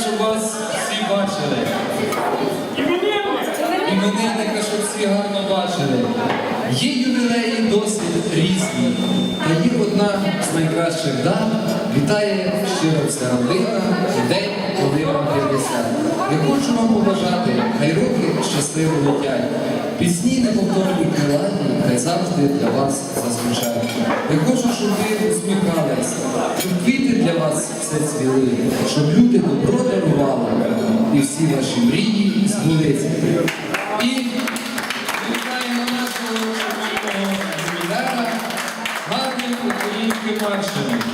щоб вас всі бачили. І мене так, щоб всі гарно бачили. Є ювілеї досить різні. Та є одна з найкращих дат вітає щиро вся родина і день, коли вам 50. Я хочу вам побажати, хай роки щасливо летять. Пісні неповторні крилані, хай завжди для вас зазвичай. Я хочу, щоб ви усміхались, щоб квіти для вас все цвіли, щоб люди до нашій мрії з. І вітаємо нашого земляка гарним українським маршем.